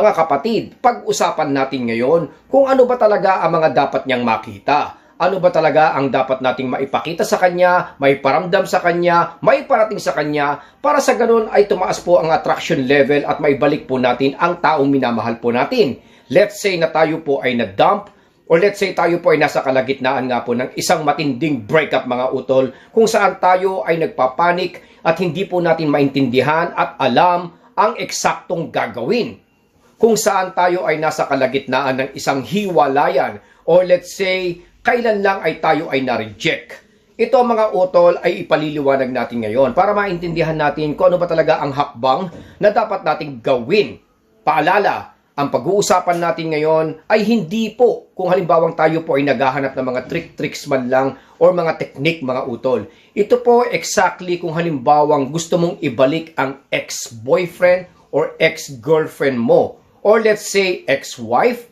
Mga kapatid, pag-usapan natin ngayon kung ano ba talaga ang mga dapat niyang makita. Ano ba talaga ang dapat nating maipakita sa kanya, may paramdam sa kanya, may parating sa kanya, para sa ganun ay tumaas po ang attraction level at maibalik po natin ang taong minamahal po natin. Let's say na tayo po ay na-dump, or let's say tayo po ay nasa kalagitnaan nga po ng isang matinding breakup mga utol, kung saan tayo ay nagpapanik at hindi po natin maintindihan at alam ang eksaktong gagawin kung saan tayo ay nasa kalagitnaan ng isang hiwalayan or let's say kailan lang ay tayo ay na-reject. Ito mga utol ay ipaliliwanag natin ngayon para maintindihan natin kung ano ba talaga ang hakbang na dapat nating gawin. Paalala, ang pag-uusapan natin ngayon ay hindi po kung halimbawang tayo po ay naghahanap ng mga trick-tricks man lang or mga technique mga utol. Ito po exactly kung halimbawang gusto mong ibalik ang ex-boyfriend or ex-girlfriend mo or let's say ex-wife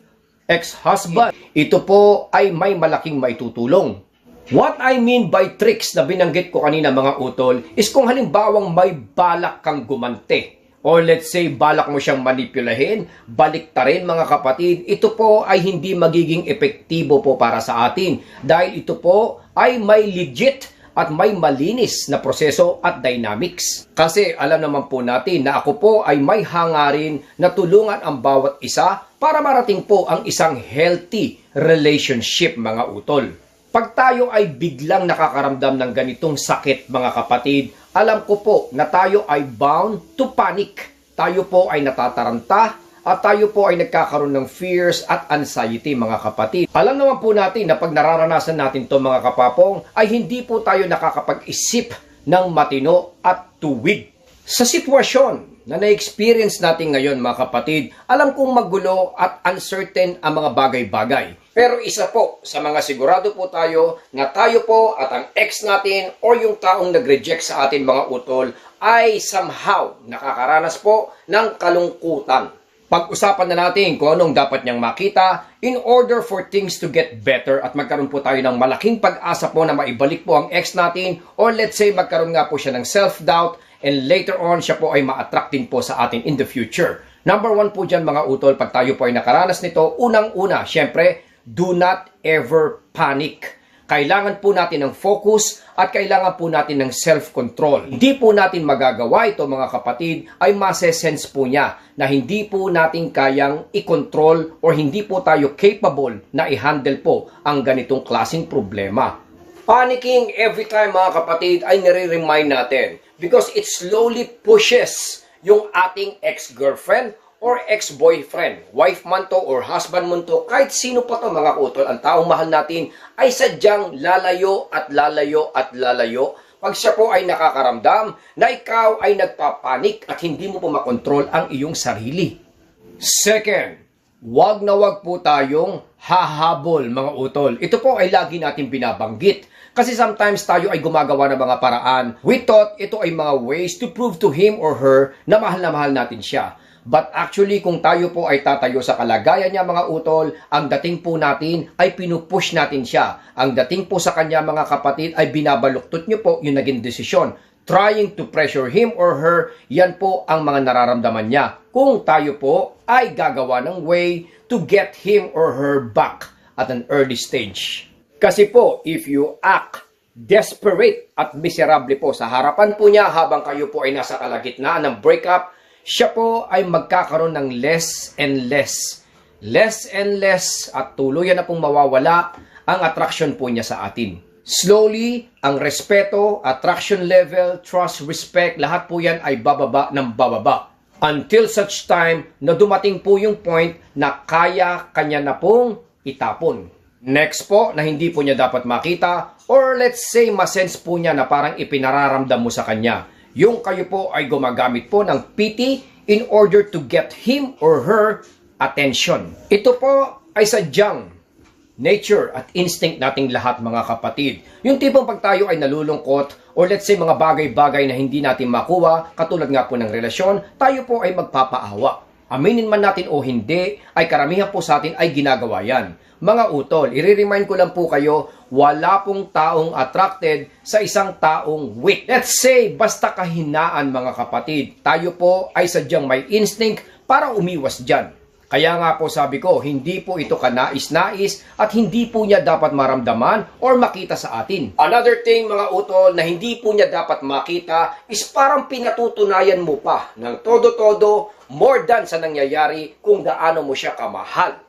ex-husband. Ito po ay may malaking maitutulong. What I mean by tricks na binanggit ko kanina mga utol is kung halimbawang may balak kang gumante or let's say balak mo siyang manipulahin, baliktarin mga kapatid, ito po ay hindi magiging epektibo po para sa atin dahil ito po ay may legit at may malinis na proseso at dynamics. Kasi alam naman po natin na ako po ay may hangarin na tulungan ang bawat isa para marating po ang isang healthy relationship mga utol. Pag tayo ay biglang nakakaramdam ng ganitong sakit mga kapatid, alam ko po na tayo ay bound to panic. Tayo po ay natataranta at tayo po ay nagkakaroon ng fears at anxiety mga kapatid. Alam naman po natin na pag nararanasan natin to mga kapapong ay hindi po tayo nakakapag-isip ng matino at tuwid. Sa sitwasyon na na-experience natin ngayon mga kapatid, alam kong magulo at uncertain ang mga bagay-bagay. Pero isa po sa mga sigurado po tayo na tayo po at ang ex natin o yung taong nag-reject sa atin mga utol ay somehow nakakaranas po ng kalungkutan. Pag-usapan na natin kung anong dapat niyang makita in order for things to get better at magkaroon po tayo ng malaking pag-asa po na maibalik po ang ex natin or let's say magkaroon nga po siya ng self-doubt and later on siya po ay ma-attract din po sa atin in the future. Number one po dyan mga utol, pag tayo po ay nakaranas nito, unang-una, syempre, do not ever panic. Kailangan po natin ng focus at kailangan po natin ng self-control. Hindi po natin magagawa ito mga kapatid ay masesense po niya na hindi po natin kayang i-control or hindi po tayo capable na i-handle po ang ganitong klaseng problema. Panicking every time mga kapatid ay nire-remind natin because it slowly pushes yung ating ex-girlfriend or ex-boyfriend, wife man to or husband mo to, kahit sino pa to mga utol, ang taong mahal natin ay sadyang lalayo at lalayo at lalayo pag siya po ay nakakaramdam na ikaw ay nagpapanik at hindi mo po makontrol ang iyong sarili. Second, wag na wag po tayong hahabol mga utol. Ito po ay lagi natin binabanggit. Kasi sometimes tayo ay gumagawa ng mga paraan. We thought ito ay mga ways to prove to him or her na mahal na mahal natin siya. But actually, kung tayo po ay tatayo sa kalagayan niya mga utol, ang dating po natin ay pinupush natin siya. Ang dating po sa kanya mga kapatid ay binabaluktot niyo po yung naging desisyon. Trying to pressure him or her, yan po ang mga nararamdaman niya. Kung tayo po ay gagawa ng way to get him or her back at an early stage. Kasi po, if you act desperate at miserable po sa harapan po niya habang kayo po ay nasa kalagitnaan ng breakup, siya po ay magkakaroon ng less and less. Less and less at tuluyan na pong mawawala ang attraction po niya sa atin. Slowly, ang respeto, attraction level, trust, respect, lahat po yan ay bababa ng bababa. Until such time na dumating po yung point na kaya kanya na pong itapon. Next po, na hindi po niya dapat makita, or let's say masense po niya na parang ipinararamdam mo sa kanya yung kayo po ay gumagamit po ng pity in order to get him or her attention. Ito po ay sadyang nature at instinct nating lahat mga kapatid. Yung tipong pag tayo ay nalulungkot or let's say mga bagay-bagay na hindi natin makuha, katulad nga po ng relasyon, tayo po ay magpapaawa. Aminin man natin o hindi, ay karamihan po sa atin ay ginagawa yan. Mga utol, i-remind ko lang po kayo, wala pong taong attracted sa isang taong weak. Let's say, basta kahinaan mga kapatid. Tayo po ay sadyang may instinct para umiwas dyan. Kaya nga po sabi ko, hindi po ito kanais-nais at hindi po niya dapat maramdaman or makita sa atin. Another thing mga utol na hindi po niya dapat makita is parang pinatutunayan mo pa ng todo-todo more than sa nangyayari kung gaano mo siya kamahal.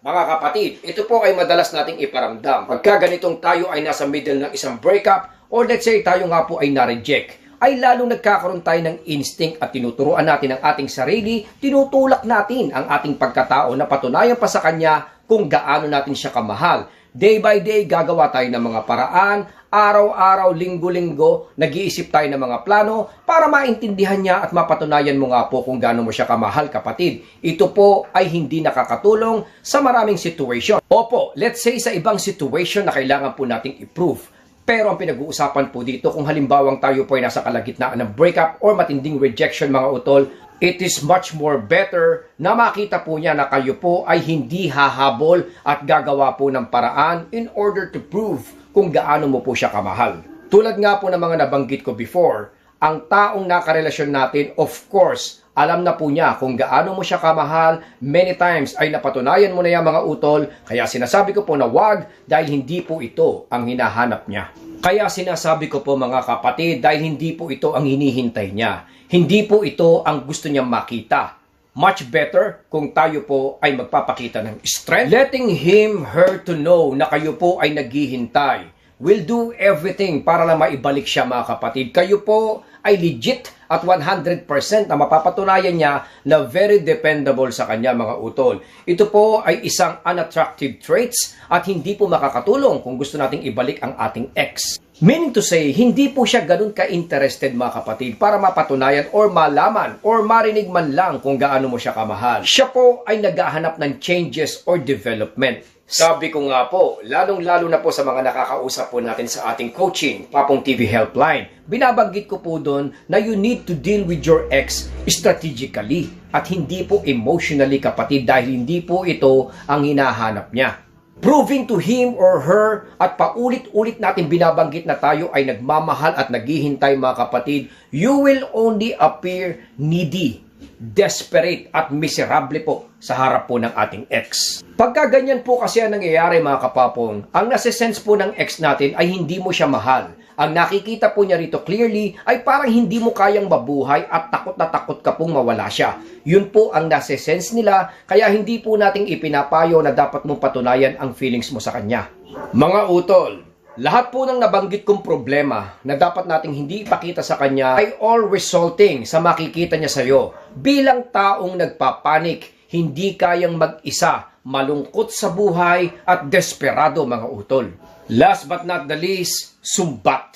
Mga kapatid, ito po ay madalas nating iparamdam. Pagka ganitong tayo ay nasa middle ng isang breakup or let's say tayo nga po ay na-reject, ay lalong nagkakaroon tayo ng instinct at tinuturuan natin ang ating sarili, tinutulak natin ang ating pagkatao na patunayan pa sa kanya kung gaano natin siya kamahal. Day by day, gagawa tayo ng mga paraan, araw-araw, linggo-linggo, nag-iisip tayo ng mga plano para maintindihan niya at mapatunayan mo nga po kung gaano mo siya kamahal, kapatid. Ito po ay hindi nakakatulong sa maraming situation. Opo, let's say sa ibang situation na kailangan po nating i-prove. Pero ang pinag-uusapan po dito kung halimbawang tayo po ay nasa kalagitnaan ng breakup or matinding rejection mga utol, it is much more better na makita po niya na kayo po ay hindi hahabol at gagawa po ng paraan in order to prove kung gaano mo po siya kamahal. Tulad nga po ng mga nabanggit ko before, ang taong nakarelasyon natin, of course, alam na po niya kung gaano mo siya kamahal, many times ay napatunayan mo na yan mga utol, kaya sinasabi ko po na wag dahil hindi po ito ang hinahanap niya. Kaya sinasabi ko po mga kapatid dahil hindi po ito ang hinihintay niya. Hindi po ito ang gusto niyang makita. Much better kung tayo po ay magpapakita ng strength. Letting him, her to know na kayo po ay naghihintay. We'll do everything para na maibalik siya mga kapatid. Kayo po ay legit at 100% na mapapatunayan niya na very dependable sa kanya mga utol. Ito po ay isang unattractive traits at hindi po makakatulong kung gusto nating ibalik ang ating ex. Meaning to say, hindi po siya ganun ka-interested mga kapatid para mapatunayan or malaman or marinig man lang kung gaano mo siya kamahal. Siya po ay naghahanap ng changes or development. Sabi ko nga po, lalong-lalo na po sa mga nakakausap po natin sa ating coaching, Papong TV Helpline, binabanggit ko po doon na you need to deal with your ex strategically at hindi po emotionally kapatid dahil hindi po ito ang hinahanap niya proving to him or her at paulit-ulit natin binabanggit na tayo ay nagmamahal at naghihintay mga kapatid, you will only appear needy, desperate at miserable po sa harap po ng ating ex. Pagka ganyan po kasi ang nangyayari mga kapapong, ang nasa-sense po ng ex natin ay hindi mo siya mahal. Ang nakikita po niya rito clearly ay parang hindi mo kayang mabuhay at takot na takot ka pong mawala siya. Yun po ang nasa-sense nila kaya hindi po nating ipinapayo na dapat mong patunayan ang feelings mo sa kanya. Mga utol, lahat po ng nabanggit kong problema na dapat nating hindi ipakita sa kanya ay all resulting sa makikita niya sa iyo. Bilang taong nagpapanik, hindi kayang mag-isa, malungkot sa buhay at desperado mga utol. Last but not the least, sumbat.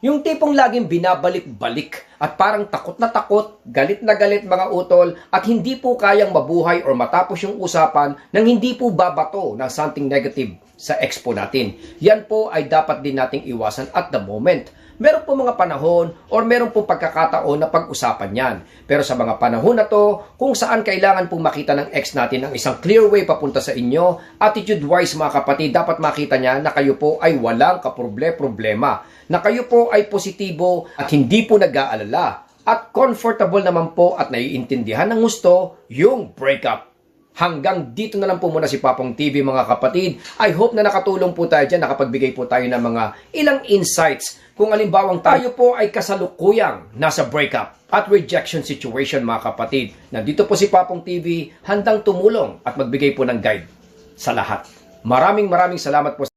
Yung tipong laging binabalik-balik at parang takot na takot, galit na galit mga utol at hindi po kayang mabuhay or matapos yung usapan nang hindi po babato ng something negative sa expo natin. Yan po ay dapat din nating iwasan at the moment. Meron po mga panahon or meron po pagkakataon na pag-usapan yan. Pero sa mga panahon na to, kung saan kailangan pong makita ng ex natin ang isang clear way papunta sa inyo, attitude-wise mga kapatid, dapat makita niya na kayo po ay walang kaproble-problema. Na kayo po ay positibo at hindi po nag-aalala. At comfortable naman po at naiintindihan ng gusto yung breakup. Hanggang dito na lang po muna si Papong TV mga kapatid. I hope na nakatulong po tayo dyan, nakapagbigay po tayo ng mga ilang insights kung alimbawang tayo po ay kasalukuyang nasa breakup at rejection situation mga kapatid. Nandito po si Papong TV handang tumulong at magbigay po ng guide sa lahat. Maraming maraming salamat po